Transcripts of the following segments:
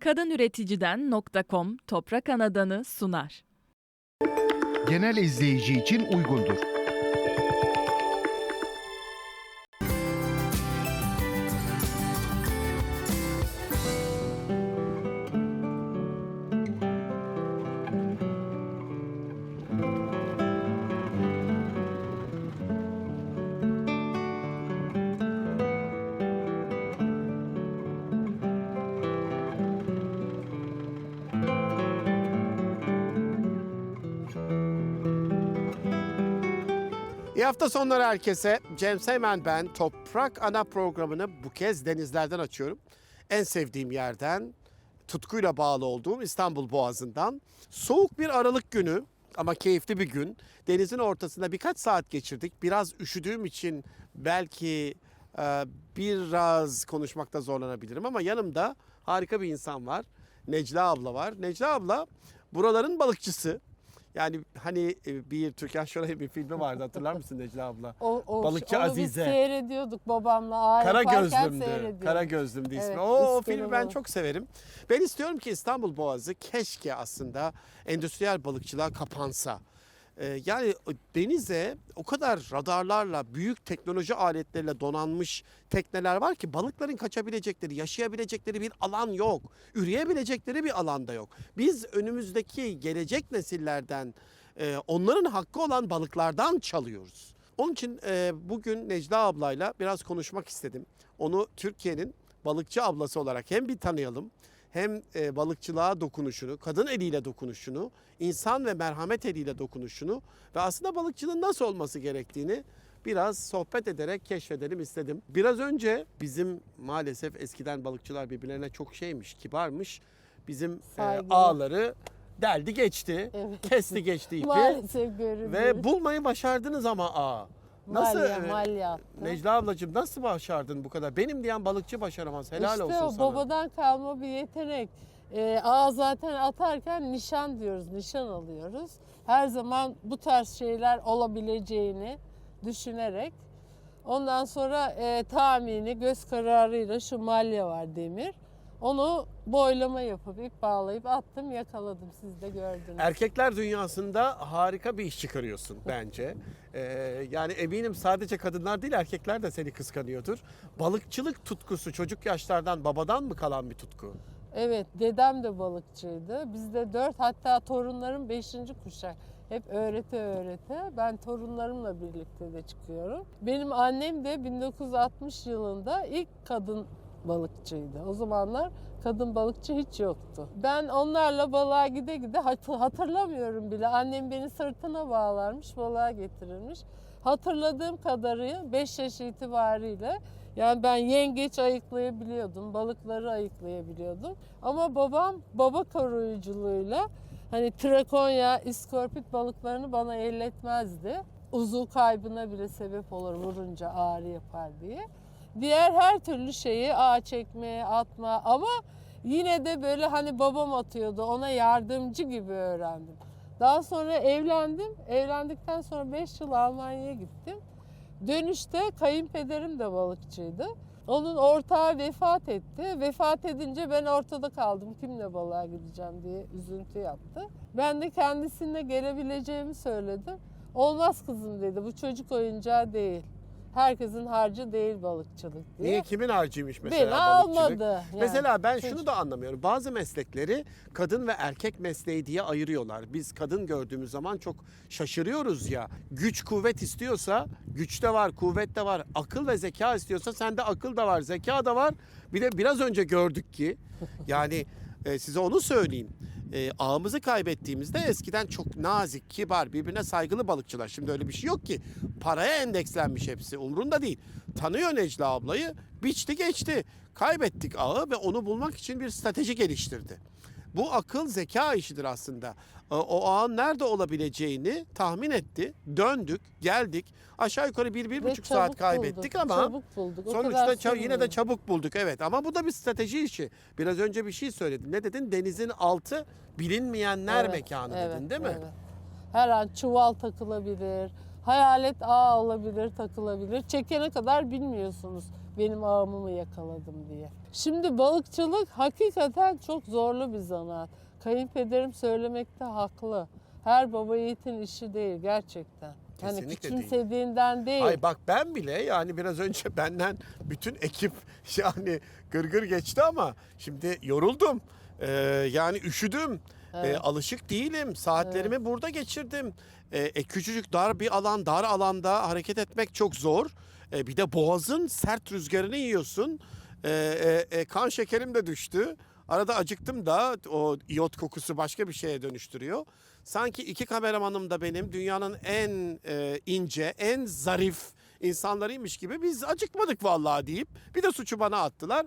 Kadınüreticiden.com Toprak Anadanı sunar. genel izleyici için uygundur. İyi hafta sonları herkese. Cem Seymen ben. Toprak Ana programını bu kez denizlerden açıyorum. En sevdiğim yerden, tutkuyla bağlı olduğum İstanbul Boğazı'ndan. Soğuk bir Aralık günü ama keyifli bir gün. Denizin ortasında birkaç saat geçirdik. Biraz üşüdüğüm için belki e, biraz konuşmakta zorlanabilirim ama yanımda harika bir insan var. Necla abla var. Necla abla buraların balıkçısı. Yani hani e, bir Türkan Şoray'ın bir filmi vardı hatırlar mısın Necla abla? O, o, Balıkçı onu biz Azize. seyrediyorduk babamla. Ağ Kara Gözlüm'dü. Kara Gözlüm'dü ismi. Evet, o, o filmi ben çok severim. Ben istiyorum ki İstanbul Boğazı keşke aslında endüstriyel balıkçılığa kapansa. Ee, yani denize o kadar radarlarla, büyük teknoloji aletleriyle donanmış tekneler var ki balıkların kaçabilecekleri, yaşayabilecekleri bir alan yok. Üreyebilecekleri bir alanda yok. Biz önümüzdeki gelecek nesillerden e, onların hakkı olan balıklardan çalıyoruz. Onun için e, bugün Necla ablayla biraz konuşmak istedim. Onu Türkiye'nin balıkçı ablası olarak hem bir tanıyalım hem e, balıkçılığa dokunuşunu, kadın eliyle dokunuşunu, insan ve merhamet eliyle dokunuşunu ve aslında balıkçılığın nasıl olması gerektiğini biraz sohbet ederek keşfedelim istedim. Biraz önce bizim maalesef eskiden balıkçılar birbirlerine çok şeymiş, kibarmış. Bizim e, ağları deldi geçti, Evet. kesti geçti ipi. Maalesef görünüyor. Ve bulmayı başardınız ama aa. Nasıl Malya, e, malya. Necla ablacığım nasıl başardın bu kadar? Benim diyen balıkçı başaramaz. Helal işte olsun o sana. babadan kalma bir yetenek. Ee, ağa zaten atarken nişan diyoruz, nişan alıyoruz. Her zaman bu tarz şeyler olabileceğini düşünerek. Ondan sonra e, tahmini göz kararıyla şu malya var demir. Onu boylama yapıp ip bağlayıp attım yakaladım siz de gördünüz. Erkekler dünyasında harika bir iş çıkarıyorsun bence. Ee, yani eminim sadece kadınlar değil erkekler de seni kıskanıyordur. Balıkçılık tutkusu çocuk yaşlardan babadan mı kalan bir tutku? Evet, dedem de balıkçıydı. Bizde dört hatta torunlarım beşinci kuşak. Hep öğrete öğrete. Ben torunlarımla birlikte de çıkıyorum. Benim annem de 1960 yılında ilk kadın balıkçıydı. O zamanlar kadın balıkçı hiç yoktu. Ben onlarla balığa gide gide hat- hatırlamıyorum bile. Annem beni sırtına bağlarmış, balığa getirirmiş. Hatırladığım kadarı 5 yaş itibariyle yani ben yengeç ayıklayabiliyordum, balıkları ayıklayabiliyordum. Ama babam baba koruyuculuğuyla hani trakonya, iskorpit balıklarını bana elletmezdi. Uzuv kaybına bile sebep olur vurunca ağrı yapar diye. Diğer her türlü şeyi ağ çekmeye, atma ama yine de böyle hani babam atıyordu ona yardımcı gibi öğrendim. Daha sonra evlendim. Evlendikten sonra 5 yıl Almanya'ya gittim. Dönüşte kayınpederim de balıkçıydı. Onun ortağı vefat etti. Vefat edince ben ortada kaldım. Kimle balığa gideceğim diye üzüntü yaptı. Ben de kendisine gelebileceğimi söyledim. Olmaz kızım dedi. Bu çocuk oyuncağı değil. Herkesin harcı değil balıkçılık diye. Niye kimin harcıymış mesela Beni balıkçılık? almadı. Yani. Mesela ben şunu da anlamıyorum. Bazı meslekleri kadın ve erkek mesleği diye ayırıyorlar. Biz kadın gördüğümüz zaman çok şaşırıyoruz ya. Güç kuvvet istiyorsa güç de var, kuvvet de var. Akıl ve zeka istiyorsa sende akıl da var, zeka da var. Bir de biraz önce gördük ki yani e, size onu söyleyeyim. E, ağımızı kaybettiğimizde eskiden çok nazik, kibar, birbirine saygılı balıkçılar. Şimdi öyle bir şey yok ki. Paraya endekslenmiş hepsi. Umrunda değil. Tanıyor Necla ablayı. Biçti geçti. Kaybettik ağı ve onu bulmak için bir strateji geliştirdi. Bu akıl zeka işidir aslında. E, O ağın nerede olabileceğini tahmin etti. Döndük, geldik. Aşağı yukarı bir, bir Ve buçuk saat kaybettik bulduk, ama çabuk bulduk. O sonuçta kadar ça- yine de çabuk bulduk. Evet ama bu da bir strateji işi. Biraz önce bir şey söyledin. Ne dedin? Denizin altı bilinmeyenler Evet, mekanı dedin değil mi? evet. Her an çuval takılabilir, hayalet ağ olabilir, takılabilir. Çekene kadar bilmiyorsunuz. Benim ağımı mı yakaladım diye. Şimdi balıkçılık hakikaten çok zorlu bir zanaat. Kayınpederim söylemekte haklı. Her baba yiğitin işi değil gerçekten. Hani Kesinlikle değil. küçümsediğinden değil. Ay bak ben bile yani biraz önce benden bütün ekip yani gırgır geçti ama şimdi yoruldum. Ee, yani üşüdüm. Ee, Evet. alışık değilim. Saatlerimi burada geçirdim. Ee, e, küçücük dar bir alan, dar alanda hareket etmek çok zor. Ee, bir de boğazın sert rüzgarını yiyorsun. Ee, e, e, kan şekerim de düştü. Arada acıktım da o iyot kokusu başka bir şeye dönüştürüyor. Sanki iki kameramanım da benim dünyanın en e, ince, en zarif insanlarıymış gibi biz acıkmadık vallahi deyip bir de suçu bana attılar.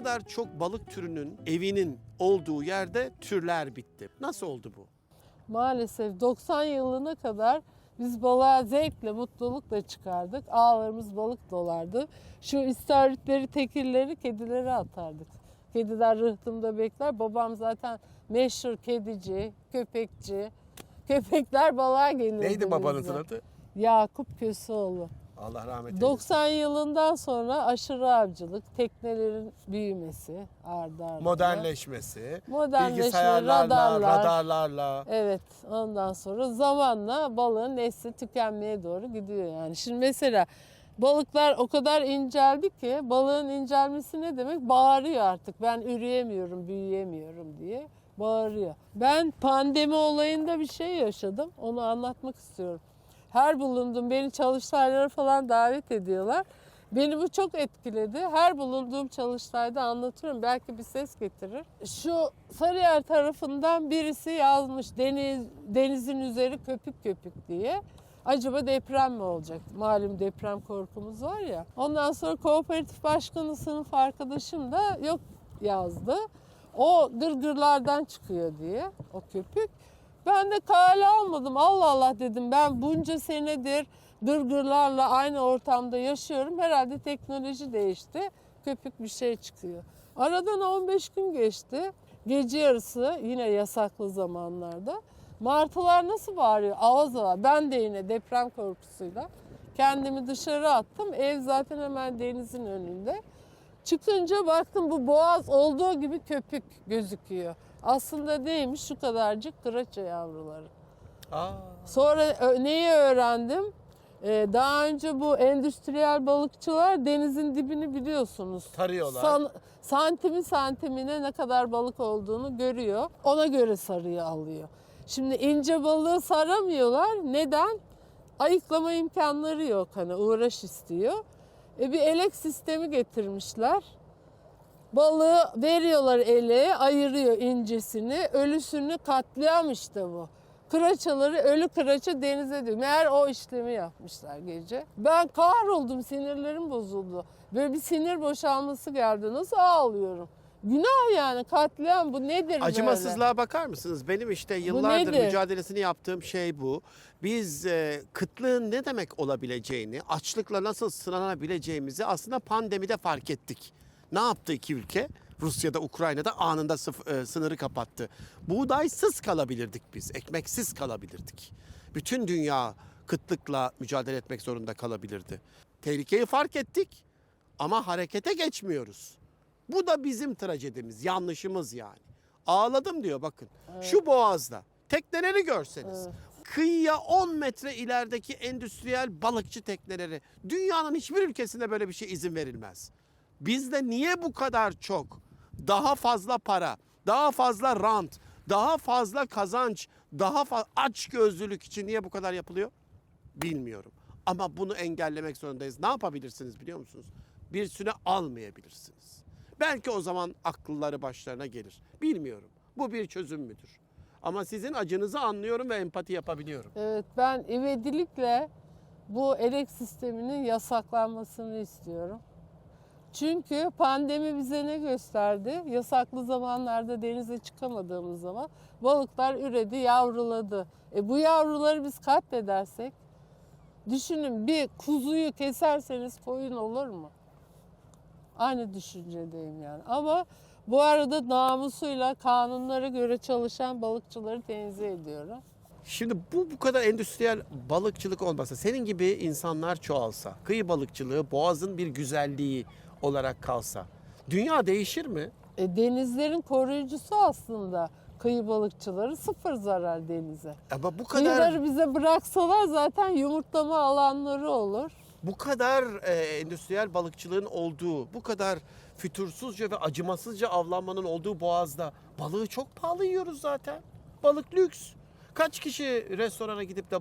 Kadar çok balık türünün evinin olduğu yerde türler bitti. Nasıl oldu bu? Maalesef 90 yılına kadar biz balığa zevkle, mutlulukla çıkardık. Ağlarımız balık dolardı. Şu istavritleri, tekirleri kedilere atardık. Kediler rıhtımda bekler. Babam zaten meşhur kedici, köpekçi. Köpekler balığa gelirdi Neydi babanızın adı? Yakup Köseoğlu. Allah rahmet eylesin. 90 yılından sonra aşırı avcılık, teknelerin büyümesi ardı ardına. Modernleşmesi, Modernleşme, bilgisayarlarla, radarlar. radarlarla. Evet ondan sonra zamanla balığın nesli tükenmeye doğru gidiyor yani. Şimdi mesela balıklar o kadar inceldi ki balığın incelmesi ne demek? Bağırıyor artık ben üreyemiyorum, büyüyemiyorum diye bağırıyor. Ben pandemi olayında bir şey yaşadım onu anlatmak istiyorum. Her bulunduğum beni çalıştaylara falan davet ediyorlar. Beni bu çok etkiledi. Her bulunduğum çalıştayda anlatıyorum. Belki bir ses getirir. Şu Sarıyer tarafından birisi yazmış deniz denizin üzeri köpük köpük diye. Acaba deprem mi olacak? Malum deprem korkumuz var ya. Ondan sonra kooperatif başkanı sınıf arkadaşım da yok yazdı. O gırgırlardan çıkıyor diye o köpük. Ben de kale almadım. Allah Allah dedim. Ben bunca senedir gırgırlarla aynı ortamda yaşıyorum. Herhalde teknoloji değişti. Köpük bir şey çıkıyor. Aradan 15 gün geçti. Gece yarısı yine yasaklı zamanlarda. Martılar nasıl bağırıyor? Avaz avaz. Ben de yine deprem korkusuyla kendimi dışarı attım. Ev zaten hemen denizin önünde. Çıkınca baktım bu boğaz olduğu gibi köpük gözüküyor. Aslında neymiş şu kadarcık kıraça yavruları. Aa, Sonra ö- neyi öğrendim? Ee, daha önce bu endüstriyel balıkçılar denizin dibini biliyorsunuz. tarıyorlar. San- santimi santimine ne kadar balık olduğunu görüyor. Ona göre sarıyı alıyor. Şimdi ince balığı saramıyorlar. Neden? Ayıklama imkanları yok. Hani uğraş istiyor. E bir elek sistemi getirmişler. Balığı veriyorlar eleğe, ayırıyor incesini, ölüsünü katliam işte bu. Kıraçaları ölü kıraça denize diyor. Meğer o işlemi yapmışlar gece. Ben kahroldum, sinirlerim bozuldu. Böyle bir sinir boşalması geldi. Nasıl ağlıyorum? Günah yani katliam bu nedir böyle? Acımasızlığa bakar mısınız? Benim işte yıllardır mücadelesini yaptığım şey bu. Biz e, kıtlığın ne demek olabileceğini, açlıkla nasıl sınanabileceğimizi aslında pandemide fark ettik. Ne yaptı iki ülke? Rusya'da, Ukrayna'da anında sıf- e, sınırı kapattı. Buğdaysız kalabilirdik biz, ekmeksiz kalabilirdik. Bütün dünya kıtlıkla mücadele etmek zorunda kalabilirdi. Tehlikeyi fark ettik ama harekete geçmiyoruz. Bu da bizim trajedimiz, yanlışımız yani. Ağladım diyor bakın. Şu boğazda tekneleri görseniz. Evet. Kıyıya 10 metre ilerideki endüstriyel balıkçı tekneleri. Dünyanın hiçbir ülkesinde böyle bir şey izin verilmez. Bizde niye bu kadar çok daha fazla para, daha fazla rant, daha fazla kazanç, daha fazla aç gözlülük için niye bu kadar yapılıyor? Bilmiyorum. Ama bunu engellemek zorundayız. Ne yapabilirsiniz biliyor musunuz? Bir süre almayabilirsiniz. Belki o zaman akılları başlarına gelir. Bilmiyorum. Bu bir çözüm müdür? Ama sizin acınızı anlıyorum ve empati yapabiliyorum. Evet ben ivedilikle bu elek sisteminin yasaklanmasını istiyorum. Çünkü pandemi bize ne gösterdi? Yasaklı zamanlarda denize çıkamadığımız zaman balıklar üredi, yavruladı. E bu yavruları biz katledersek düşünün bir kuzuyu keserseniz koyun olur mu? Aynı düşüncedeyim yani. Ama Bu arada namusuyla kanunlara göre çalışan balıkçıları tenzih ediyorum. Şimdi bu bu kadar endüstriyel balıkçılık olmasa, senin gibi insanlar çoğalsa, kıyı balıkçılığı boğazın bir güzelliği olarak kalsa, dünya değişir mi? E, denizlerin koruyucusu aslında kıyı balıkçıları sıfır zarar denize. Ama bu kadar Kıyıları bize bıraksalar zaten yumurtlama alanları olur. bu kadar e, endüstriyel balıkçılığın olduğu, bu kadar fütursuzca ve acımasızca avlanmanın olduğu boğazda balığı çok pahalı yiyoruz zaten. Balık lüks. Kaç kişi restorana gidip de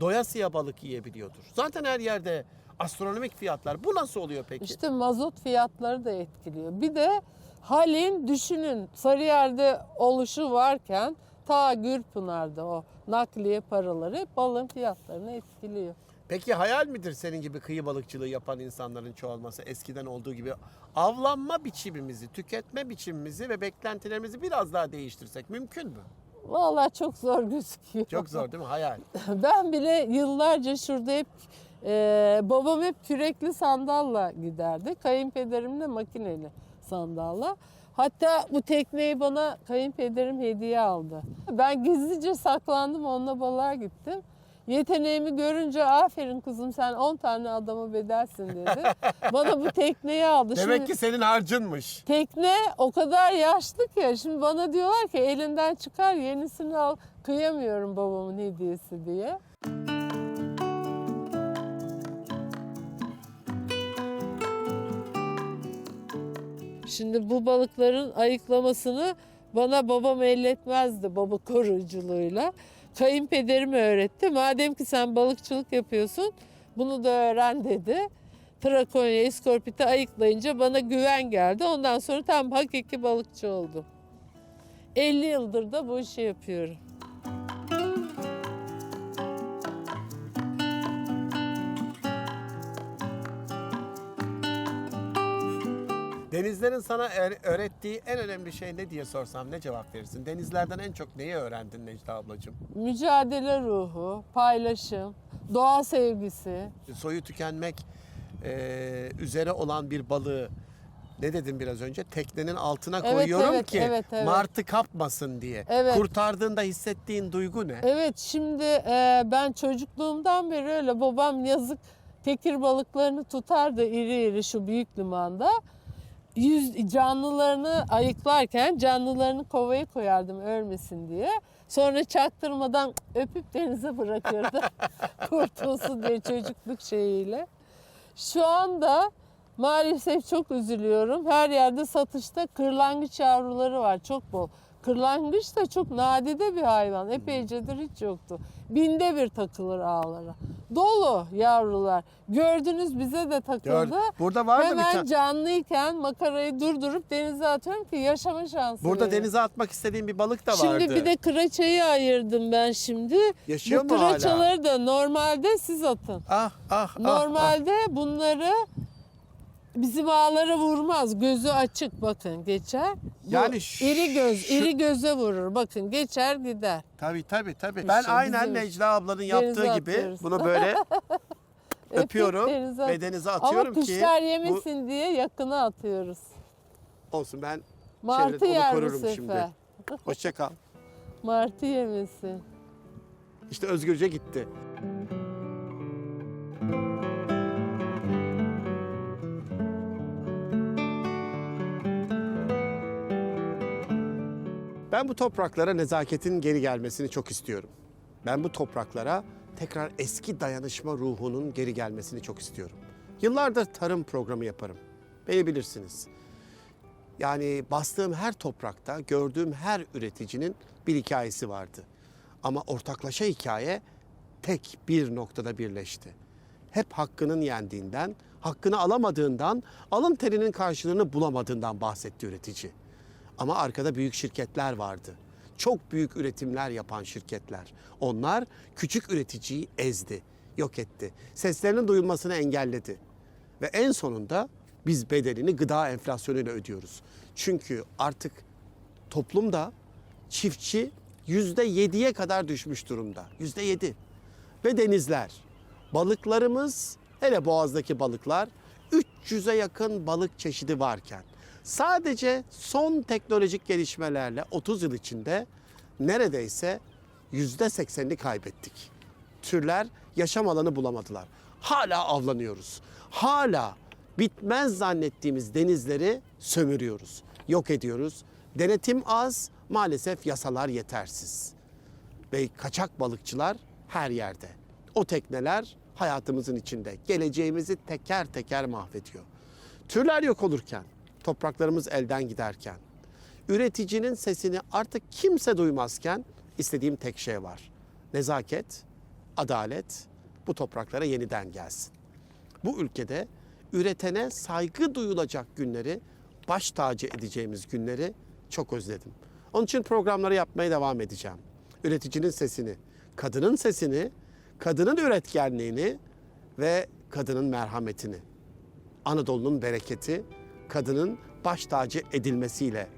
doyasıya balık yiyebiliyordur? Zaten her yerde astronomik fiyatlar. Bu nasıl oluyor peki? İşte mazot fiyatları da etkiliyor. Bir de halin düşünün Sarıyer'de oluşu varken ta Gürpınar'da o nakliye paraları hep balın fiyatlarını etkiliyor. Peki hayal midir senin gibi kıyı balıkçılığı yapan insanların çoğalması eskiden olduğu gibi avlanma biçimimizi, tüketme biçimimizi ve beklentilerimizi biraz daha değiştirsek mümkün mü? Vallahi çok zor gözüküyor. Çok zor değil mi? Hayal. Ben bile yıllarca şurada hep e, babam hep kürekli sandalla giderdi. Kayınpederim de makineli sandalla. Hatta bu tekneyi bana kayınpederim hediye aldı. Ben gizlice saklandım onunla balığa gittim. Yeteneğimi görünce aferin kızım sen 10 tane adama bedelsin dedi. Bana bu tekneyi aldı. Demek Şimdi- ki senin harcınmış. Tekne o kadar yaşlı ki şimdi bana diyorlar ki elinden çıkar yenisini al. Kıyamıyorum babamın hediyesi diye. Şimdi bu balıkların ayıklamasını bana babam elletmezdi baba koruyuculuğuyla. Kayınpederim öğretti. Madem ki sen balıkçılık yapıyorsun bunu da öğren dedi. Trakonya, iskorpiti ayıklayınca bana güven geldi. Ondan sonra tam hakiki balıkçı oldum. 50 yıldır da bu işi yapıyorum. Denizlerin sana öğ- öğrettiği en önemli şey ne diye sorsam ne cevap verirsin? Denizlerden en çok neyi öğrendin Necla ablacığım? Mücadele ruhu, paylaşım, doğa sevgisi. Soyu tükenmek e, üzere olan bir balığı ne dedim biraz önce? Teknenin altına Evet, koyuyorum evet, ki evet, evet. martı kapmasın diye. Evet. Kurtardığında hissettiğin duygu ne? Evet şimdi e, ben çocukluğumdan beri öyle babam yazık tekir balıklarını tutardı iri iri şu büyük limanda. Yüz canlılarını ayıklarken canlılarını kovaya koyardım ölmesin diye. Sonra çaktırmadan öpüp denize bırakırdı. Kurtulsun diye çocukluk şeyiyle. Şu anda maalesef çok üzülüyorum. Her yerde satışta kırlangıç yavruları var çok bol. Kırlangıç da çok nadide bir hayvan. Epeycedir hiç yoktu. Binde bir takılır ağlara. Dolu yavrular. Gördünüz bize de takıldı. Gör, burada var da bir Hemen tane. canlıyken makarayı durdurup denize atıyorum ki yaşama şansı Burada verin. denize atmak istediğin bir balık da vardı. Şimdi bir de kıraçayı ayırdım ben şimdi. Yaşıyor Bu mu hala? kıraçaları da normalde siz atın. Ah ah ah. Normalde bunları bizim ağlara vurmaz. Gözü açık bakın geçer. Bu Yani ş- iri göz, şu- iri göze vurur. Bakın geçer gider. Tabii tabii tabii. Ben İşte aynen bizim- Necla ablanın yaptığı Denize gibi atıyoruz. bunu böyle öpüyorum denize ve at- denize Ama atıyorum ki kuşlar yemesin diye yakına atıyoruz. olsun ben Martı onu yer bu korurum sefer. şimdi. hoşça kal. Martı yemesin. İşte özgürce gitti. Ben bu topraklara nezaketin geri gelmesini çok istiyorum. Ben bu topraklara tekrar eski dayanışma ruhunun geri gelmesini çok istiyorum. Yıllardır tarım programı yaparım. Beni bilirsiniz. Yani bastığım her toprakta gördüğüm her üreticinin bir hikayesi vardı. Ama ortaklaşa hikaye tek bir noktada birleşti. Hep hakkının yendiğinden, hakkını alamadığından, alın terinin karşılığını bulamadığından bahsetti üretici. Ama arkada büyük şirketler vardı. Çok büyük üretimler yapan şirketler. Onlar küçük üreticiyi ezdi, yok etti. Seslerinin duyulmasını engelledi. Ve en sonunda biz bedelini gıda enflasyonuyla ödüyoruz. Çünkü artık toplumda çiftçi yüzde yediye kadar düşmüş durumda. Yüzde yedi. Ve denizler. Balıklarımız hele boğazdaki balıklar 300'e yakın balık çeşidi varken Sadece son teknolojik gelişmelerle 30 yıl içinde neredeyse %80'ini kaybettik. Türler yaşam alanı bulamadılar. Hala avlanıyoruz. Hala bitmez zannettiğimiz denizleri sömürüyoruz, yok ediyoruz. Denetim az, maalesef yasalar yetersiz. Ve kaçak balıkçılar her yerde. O tekneler hayatımızın içinde. Geleceğimizi teker teker mahvediyor. Türler yok olurken, topraklarımız elden giderken, üreticinin sesini artık kimse duymazken istediğim tek şey var. Nezaket, adalet bu topraklara yeniden gelsin. Bu ülkede üretene saygı duyulacak günleri, baş tacı edeceğimiz günleri çok özledim. Onun için programları yapmaya devam edeceğim. Üreticinin sesini, kadının sesini, kadının üretkenliğini ve kadının merhametini. Anadolu'nun bereketi kadının baş tacı edilmesiyle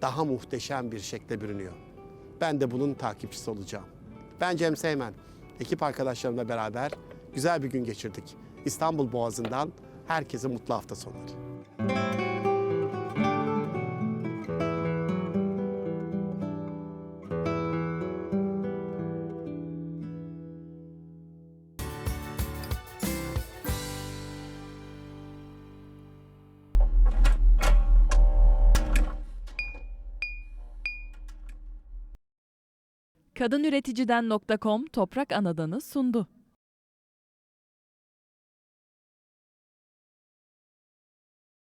daha muhteşem bir şekle bürünüyor. Ben de bunun takipçisi olacağım. Ben Cem Seymen. Ekip arkadaşlarımla beraber güzel bir gün geçirdik. İstanbul Boğazı'ndan herkese mutlu hafta sonları. Kadınüreticiden.com Toprak Anadanı sundu.